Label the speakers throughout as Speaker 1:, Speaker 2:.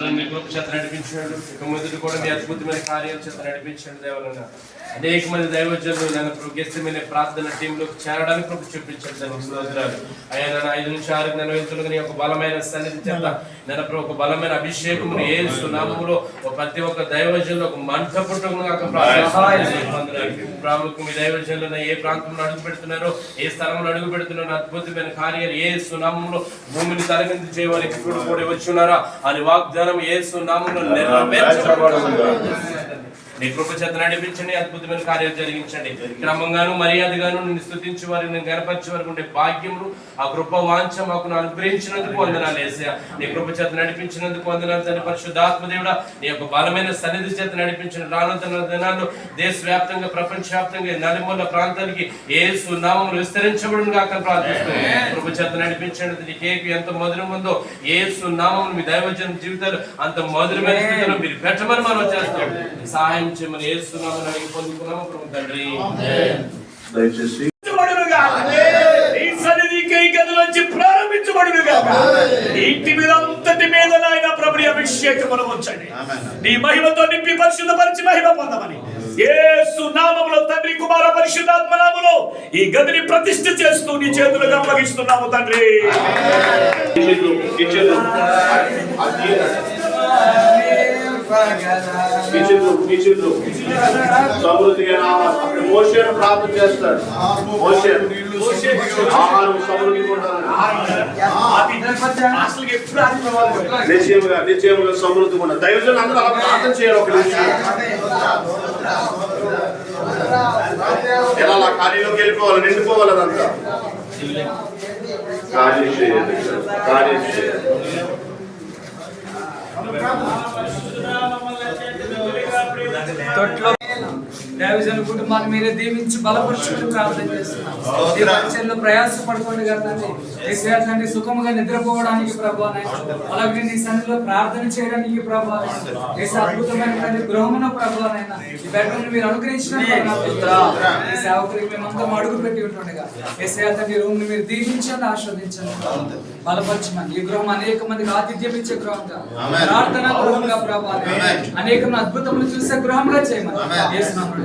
Speaker 1: స్తోత్రం మీ చేత నడిపించాడు ఇక మొదటి కూడా మీ అద్భుతమైన కార్యాలు చేత నడిపించాడు దేవరన్న అనేక మంది దైవజనులు నన్ను ప్రొగెస్తమైన ప్రార్థన టీంలోకి చేరడానికి కృప చూపించాడు దాని స్తోత్రాలు. అయ్యా నన్ను ఐదు నుంచి ఆరు నెలవేతులుగా నీ యొక్క బలమైన సన్నిధి చేత ప్రభు ఒక బలమైన అభిషేకం ఏ సునామములో ఒక ప్రతి ఒక్క దైవజనులు ఒక మంట పుట్టుకుని ప్రాముఖ్యం మీ దైవజనులను ఏ ప్రాంతంలో అడుగు పెడుతున్నారో ఏ స్థలంలో అడుగు పెడుతున్నారో అద్భుతమైన కార్యాలు ఏ సునామంలో భూమిని తలకింది చేయడానికి ఇప్పుడు కూడా వచ్చున్నారా? అని వాగ్దానం ఏ సునామంలో నెరవేర్చబడుతుంది. నీ కృప చేత నడిపించండి అద్భుతమైన కార్యాలు జరిగించండి. క్రమంగాను మర్యాదగాను నిన్ను స్థుతించి వారిని గనపరిచే వరకు ఉండే భాగ్యములు ఆ కృప వాంఛ మాకు అనుగ్రహించినందుకు వందనాలు వేసా నీ కృప చేత నడిపించినందుకు వందనాలు తండ్రి పరిశుద్ధాత్మదేవుడా నీ యొక్క బలమైన సన్నిధి చేత నడిపించిన రానుతున్న దినాల్లో దేశవ్యాప్తంగా ప్రపంచవ్యాప్తంగా నలుమూల ప్రాంతానికి ఏ సునామములు విస్తరించబడును కాక ప్రార్థిస్తున్నాను కృప చేత నడిపించండి నీ కేక్ ఎంత మధురం ఉందో ఏ సునామములు మీ దైవజన జీవితాలు అంత మధురమైన స్థితిలో మీరు పెట్టమని మనం చేస్తాం సహాయం చేయమని ఏ సునామని అడిగి పొందుకున్నాము. ప్రభు తండ్రి.
Speaker 2: దయచేసి
Speaker 3: ఇంటి మీద అంతటి మీద నాయన ప్రభు అభిషేకమును ఉంచండి. నీ మహిమతో నింపి పరిశుద్ధపరిచి మహిమ పొందమని. యేసు నామములో తండ్రి కుమార పరిశుద్ధాత్మ నామములో ఈ గదిని ప్రతిష్ఠ చేస్తూ నీ చేతులకు అప్పగిస్తున్నాము తండ్రి.
Speaker 2: కిచెన్ కిచెన్ సమృద్ధిగా మోషన్ ప్రార్థన చేస్తాడు. మోషన్ ఆహారం
Speaker 3: ఆశీర్వాదం
Speaker 2: నిశ్చయముగా నిశ్చయముగా సమృద్ధిగా ఉండాలి దైవజన్ అందరూ అలా ప్రార్థన చేయాలి ఒక నిమిషం. ఎలా అలా ఖాళీలోకి వెళ్ళిపోవాలి? నిండిపోవాలి అదంతా. కార్యం చేయాలి కార్యం చేయాలి
Speaker 4: తొట్లో దేవజన కుటుంబాన్ని మీరే దీవించి బలపరుచుకుని ప్రార్థన చేస్తున్నాం. ఈ పరిచయంలో ప్రయాస పడుకోండి కదండి సుఖముగా నిద్రపోవడానికి ప్రభు అలాగే నీ సన్నిధిలో ప్రార్థన చేయడానికి ప్రభు ఏసే అద్భుతమైన తండ్రి గృహమున ప్రభు ఈ బెడ్రూమ్ మీరు అనుగ్రహించిన ఈ సేవకుడికి మేమందరం అడుగు పెట్టి ఉంటుండగా. తండ్రి రూమ్ని మీరు దీవించండి ఆస్వాదించండి బలపరచమని. ఈ గృహం అనేక మందికి ఆతిథ్యం ఇచ్చే గృహంగా ప్రార్థన గృహంగా ప్రభు అనేక అద్భుతములు చూసే గృహంగా చేయమని. యేసునామములో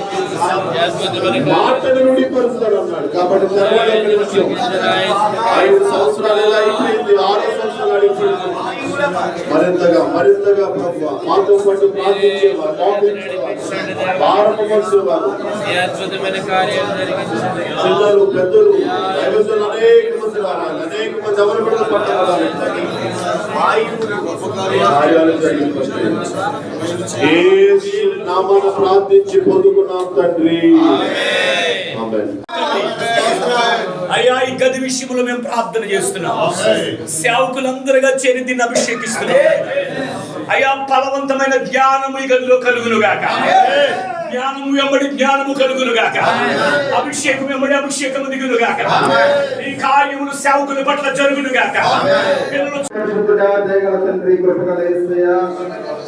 Speaker 2: మాటను నుడిపరుస్తాడు అన్నాడు. కాబట్టి. ఐదు సంవత్సరాలు ఎలా అయిపోయింది? ఆరు సంవత్సరాలు అయిపోయింది మరింతగా మరింతగా ప్రభు మాతో పాటు ప్రార్థించేవారు పిల్లలు పెద్దలు అనేక నామాన ప్రార్థించి పొందుకున్నాం తండ్రి. ఆమేన్.
Speaker 3: అయ్యా ఈ గది విషయంలో మేము ప్రార్థన చేస్తున్నాం. సేవకులందరుగా చేరి దీన్ని అభిషేకిస్తున్నాం. అయ్యా ఫలవంతమైన జ్ఞానము ఈ గదిలో కలుగును గాక. జ్ఞానము వెంబడి జ్ఞానము కలుగును గాక. అభిషేకం వెంబడి అభిషేకము దిగును గాక. ఈ కార్యములు సేవకుల పట్ల జరుగును గాక
Speaker 5: తండ్రి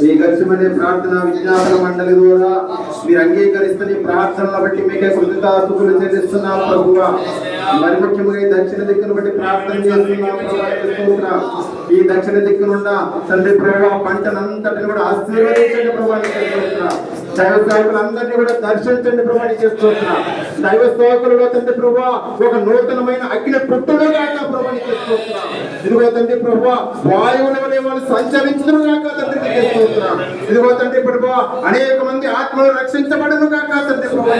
Speaker 5: ఈ గరిష్టమైన ప్రార్థన విజ్ఞాపన మండలి ద్వారా మీరు అంగీకరిస్తున్న ఈ ప్రార్థనల బట్టి మీకే కృతజ్ఞతాస్తుతులు చెల్లిస్తున్నాం ప్రభువా. మరి ముఖ్యంగా ఈ దక్షిణ దిక్కును బట్టి ప్రార్థన చేస్తున్నాం ప్రభువా, ఈ దక్షిణ దిక్కునున్న తండ్రి ప్రభావ పంటనంతటిని కూడా ఆశీర్వదించండి ప్రభావ నీకే స్తోత్రం. దైవ సేవకులందరినీ కూడా దర్శించండి ప్రభా నీకే స్తోత్రం. దైవ సేవకులలో తండ్రి ప్రభా ఒక నూతనమైన అగ్ని పుట్టుడు కాక ప్రభా నీకే ఇదిగో తండ్రి ప్రభా వాయువుల వలె వాళ్ళు సంచరించడం కాక తండ్రి నీకే ఇదిగో తండ్రి ప్రభా అనేక మంది ఆత్మలు రక్షించబడను కాక తండ్రి ప్రభా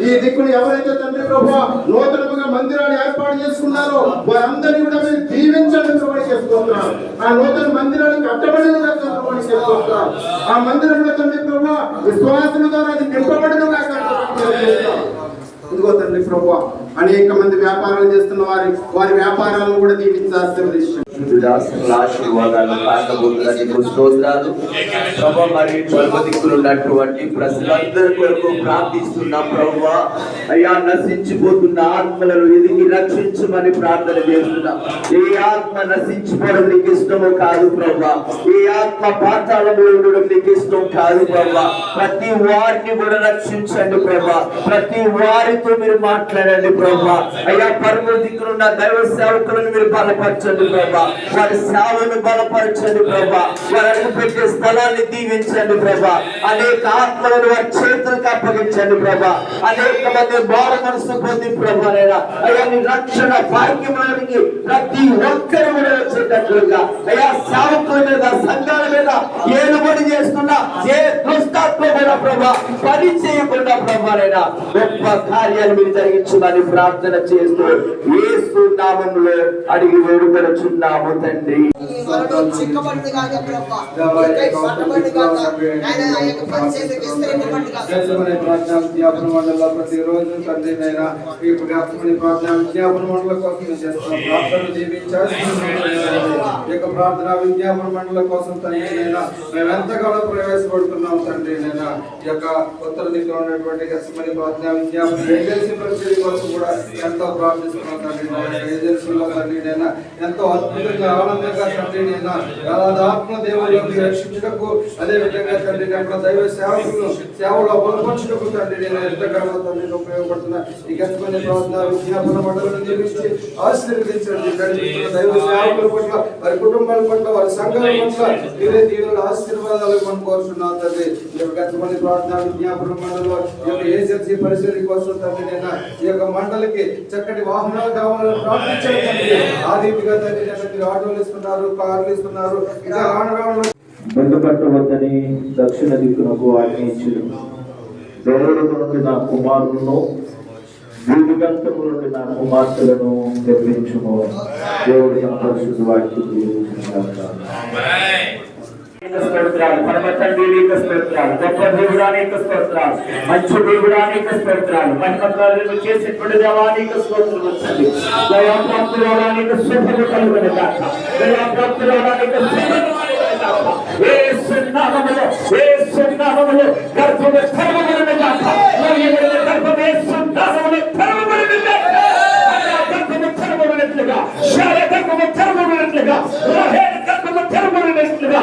Speaker 5: ఈ దిక్కును ఎవరైతే తండ్రి ప్రభా నూతనముగా మందిరాలు ఏర్పాటు చేసుకున్నారో వారందరినీ కూడా మీరు దీవించండి ప్రభా నీకే ఆ నూతన మందిరాన్ని కట్టబడిన గాక ప్రభా నీకే ఆ మందిరంలో తండ్రి ప్రభా విశ్వాసము ద్వారా అది నింపబడిన గాక. ఇదిగో తండ్రి ప్రభు
Speaker 6: అనేక మంది వ్యాపారాలు చేస్తున్న వారి వారి వ్యాపారాలను కూడా దీవించి ఆశీర్వదించండి.
Speaker 7: ఆశీర్వాదాలు నీకు స్తోత్రాలు. ప్రభా మరి స్వల్ప దిక్కులున్నటువంటి ప్రజలందరి కొరకు ప్రార్థిస్తున్నా ప్రభా. అయ్యా నశించిపోతున్న ఆత్మలను ఎదిగి రక్షించమని ప్రార్థన చేస్తున్నా. ఏ ఆత్మ నశించిపోవడం నీకు ఇష్టమో కాదు ప్రభా. ఏ ఆత్మ పాతాళంలో ఉండడం నీకు ఇష్టం కాదు ప్రభా. ప్రతి వారిని కూడా రక్షించండి ప్రభా. ప్రతి వారితో మీరు మాట్లాడండి ప్రభా. అయ్యా పరమ దిక్కులున్న దైవ సేవకులను మీరు బలపరచండి ప్రభా. వారి సేవను బలపరచండి ప్రభా. వారు అడుగు పెట్టే స్థలాన్ని దీవించండి ప్రభా. అనేక ఆత్మలను వారి చేతులకు అప్పగించండి ప్రభా. అనేక మంది బాల మనసు పొంది ప్రభా అయ్యా నీ రక్షణ భాగ్యమానికి ప్రతి ఒక్కరు కూడా వచ్చేటట్లుగా. అయ్యా సేవకుల మీద సంఘాల మీద ఏలుబడి చేస్తున్న ఏ దుష్టాత్మైన ప్రభా పని చేయకుండా ప్రభానైనా గొప్ప కార్యాలు మీరు జరిగించమని ప్రార్థన చేస్తూ ఏ నామంలో అడిగి వేడుకొనుచున్నాము తండ్రి
Speaker 8: వరలో చిక్కబడింది కాక ప్రభా నీకై పట్టబడింది కాక ఆయన ఆ యొక్క పరిచయం విస్తరించబడింది కాక.
Speaker 6: వ్యాసమని ప్రార్థన విజ్ఞాపన మండలంలో ప్రతిరోజు తండ్రి నైనా ఈ వ్యాసమని ప్రార్థన విజ్ఞాపన మండలం కోసం చేస్తున్నాం ప్రార్థన ఈ యొక్క ప్రార్థన విజ్ఞాపన మండలం కోసం తండ్రి నైనా మేము ఎంతగానో ప్రవేశపడుతున్నాం తండ్రి నైనా ఈ యొక్క ఉత్తర దిక్కులో ఉన్నటువంటి వ్యాసమని ప్రార్థన విజ్ఞాపన ఏజెన్సీ పరిస్థితి కోసం కూడా ఎంతో ప్రార్థిస్తున్నాం తండ్రి ఏజెన్సీలో తండ్రి నైనా ఎంతో అద్భుతంగా ఆనందంగా తండ్రి నైనా ఆత్మ దేవుళ్ళని రక్షించటకు అదే విధంగా తండ్రి నైనా దైవ సేవకులను సేవలో బలపరచుటకు తండ్రి నేను ఎంతగానో తండ్రిని ఉపయోగపడుతున్నా ఈ గతమైన ప్రార్థన విజ్ఞాపన మండలను నిర్మించి ఆశీర్వదించండి. దైవ సేవకుల పట్ల వారి కుటుంబాల పట్ల వారి సంఘాల పట్ల మీరే దీవుల ఆశీర్వాదాలు మనం కోరుతున్నాం తండ్రి గతమైన ప్రార్థన విజ్ఞాపన మండలిలో ఈ యొక్క ఏజెన్సీ పరిశీలి కోసం తండ్రి నేను ఈ యొక్క మండలికి చక్కటి వాహనాలు కావాలని ప్రార్థించండి. ఆ రీతిగా తండ్రి నేను ఆటోలు ఇస్తున్నారు కార్లు ఇస్తున్నారు ఇంకా రాను
Speaker 7: దక్షిణ దిక్కునకు ఆజ్ఞయించుడు దేవుడు నా కుమారులను భూమిగంతము నుండి నా కుమార్తెలను నిర్మించుము. దేవుడి నా పరిశుద్ధ వాక్యం స్తోత్రాలు పరమ తండ్రి నీకు స్తోత్రాలు గొప్ప దేవుడానికి స్తోత్రాలు మంచి దేవుడానికి స్తోత్రాలు మహిమకారులు చేసేటువంటి దేవానికి స్తోత్రం వచ్చింది దయాప్రాప్తురానికి శుభము కలుగును కాక దయాప్రాప్తురానికి శుభము కలుగును కాక యేసు నామములో యేసు నామములో గర్భము తెరవబడును కాక మరియుల గర్భము యేసు నామములో తెరవబడును కాక గర్భము తెరవబడినట్లుగా శాల గర్భము తెరవబడినట్లుగా రహేల్ గర్భము తెరవబడినట్లుగా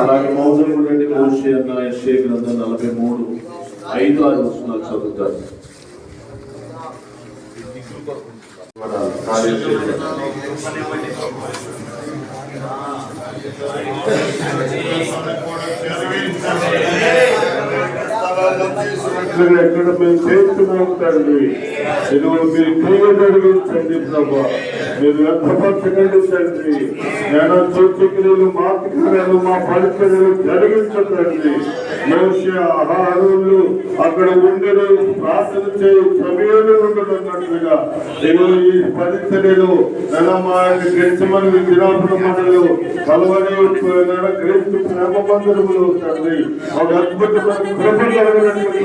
Speaker 2: అలాగే మౌజులు నుండి మోషి అన్న ఎస్ఏ గ్రంథం నలభై మూడు ఐదు ఆరు వస్తున్నారు చదువుతారు.
Speaker 9: ఎక్కడ మేము చేస్తున్నాం తండ్రి ఇదిగో మీరు? క్రియ జరిగించండి ప్రభా. మీరు వ్యర్థపరచకండి తండ్రి నేను సూచక్రియలు మాతృక్రియలు మా పరిచర్యలు జరిగించండి మోసే ఆహారులు అక్కడ ఉండరు ప్రార్థన చేయి సమయంలో ఉండదన్నట్లుగా ఇదిగో ఈ పరిచర్యలు నేను మా యొక్క గెలిచమని విరాపుల మండలు కలవరి క్రీస్తు ప్రేమ మందిరములు తండ్రి ఒక అద్భుతమైన కృప కలగడానికి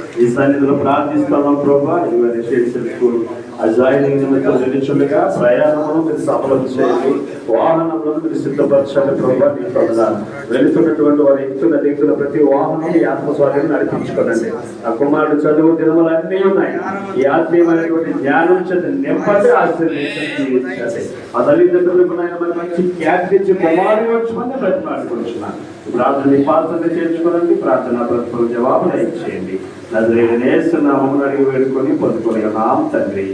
Speaker 10: ఈ సన్నిధిలో ప్రార్థిస్తున్నాం ప్రభా. ఇదిగో రెసిడెన్షియల్ స్కూల్. ఆ జాయినింగ్ నిమిత్తం నిలుచుండగా ప్రయాణమును మీరు సఫలం చేయండి. వాహనంలో మీరు సిద్ధపరచాలి ప్రభా. నీ పొందాలి వెళుతున్నటువంటి వారు ఎక్కుతున్న దిగుతున్న ప్రతి వాహనం ఈ ఆత్మస్వార్యం నడిపించుకోనండి. ఆ కుమారుడు చదువు దినములు అన్నీ ఉన్నాయి. ఈ ఆత్మీయమైనటువంటి జ్ఞానం చేత నెమ్మది ఆశీర్వదించండి. ఆ తల్లిదండ్రులకు నాయన మంచి ఖ్యాతి ఇచ్చి కుమారుడు వచ్చమని బ్రతిమాడుకుంటున్నాను ప్రార్థన పాత్ర చేర్చుకోనండి. ప్రార్థన బ్రతుకుల జవాబులు ఇచ్చేయండి నజరేస్తున్నామని అడిగి వేడుకొని పొందుకొని నామ తండ్రి